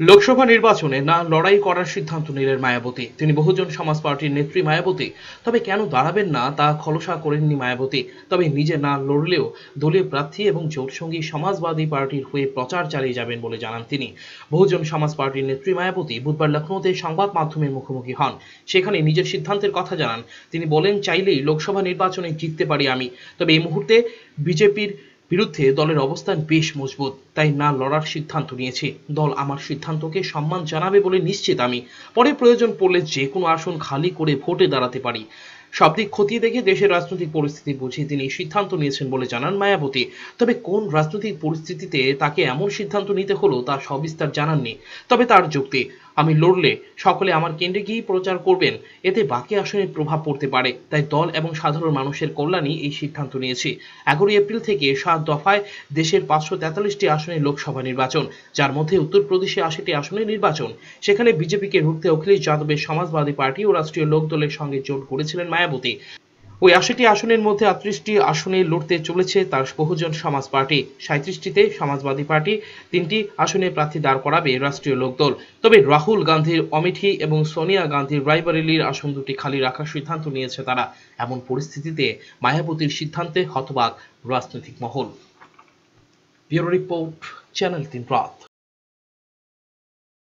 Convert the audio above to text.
লোকসভা নির্বাচনে না লড়াই করার সিদ্ধান্ত নিলেন মায়াবতী। তিনি বহুজন সমাজ পার্টির নেত্রী মায়াবতী। তবে কেন দাঁড়াবেন না তা খলসা করেননি মায়াবতী। তবে নিজে না লড়লেও দলীয় প্রার্থী এবং জোটসঙ্গী সমাজবাদী পার্টির হয়ে প্রচার চালিয়ে যাবেন বলে জানান তিনি। বহুজন সমাজ পার্টির নেত্রী মায়াবতী বুধবার লখনৌতে সংবাদ মাধ্যমের মুখোমুখি হন। সেখানে নিজের সিদ্ধান্তের কথা জানান। তিনি বলেন, চাইলেই লোকসভা নির্বাচনে জিততে পারি আমি। তবে এই মুহূর্তে বিজেপির বিরুদ্ধে দলের অবস্থান বেশ মজবুত, তাই না লড়ার সিদ্ধান্ত নিয়েছি। দল আমার সিদ্ধান্তকে সম্মান জানাবে বলে নিশ্চিত আমি। পরে প্রয়োজন পড়লে যে কোনো আসন খালি করে ভোটে দাঁড়াতে পারি। সব দিক খতিয়ে দেখে দেশের রাজনৈতিক পরিস্থিতি বুঝে তিনি সিদ্ধান্ত নিয়েছেন বলে জানান মায়াবতী। তবে কোন রাজনৈতিক পরিস্থিতিতে তাকে এমন সিদ্ধান্ত নিতে হলো তা সবিস্তার জানাননি। তবে তার যুক্তি, আমি লড়লে সকলে আমার কেন্দ্রে গিয়ে প্রচার করবেন, এতে বাকি আসনের প্রভাব পড়তে পারে। তাই দল এবং সাধারণ মানুষের কল্যাণই এই সিদ্ধান্ত নিয়েছি। এগারোই এপ্রিল থেকে সাত দফায় দেশের পাঁচশো তেতাল্লিশটি আসনে লোকসভা নির্বাচন, যার মধ্যে উত্তরপ্রদেশে আশিটি আসনে নির্বাচন। সেখানে বিজেপিকে রুখতে অখিলেশ যাদবের সমাজবাদী পার্টি ও রাষ্ট্রীয় লোকদলের সঙ্গে জোট করেছিলেন মায়াবতী। ওই আশিটি আসনের মধ্যে আটত্রিশটি আসনে লড়তে চলেছে তার বহুজন সমাজ পার্টি। সাঁত্রিশটিতে সমাজবাদী পার্টি, তিনটি আসনে প্রার্থী দাঁড় করাবে রাষ্ট্রীয় লোকদল। তবে রাহুল গান্ধীর অমেঠি এবং সোনিয়া গান্ধীর রায়বরেলির আসন দুটি খালি রাখার সিদ্ধান্ত নিয়েছে তারা। এমন পরিস্থিতিতে মায়াবতীর সিদ্ধান্তে হতবাক রাজনৈতিক মহল। ব্যুরো রিপোর্ট, চ্যানেল তিন রাত।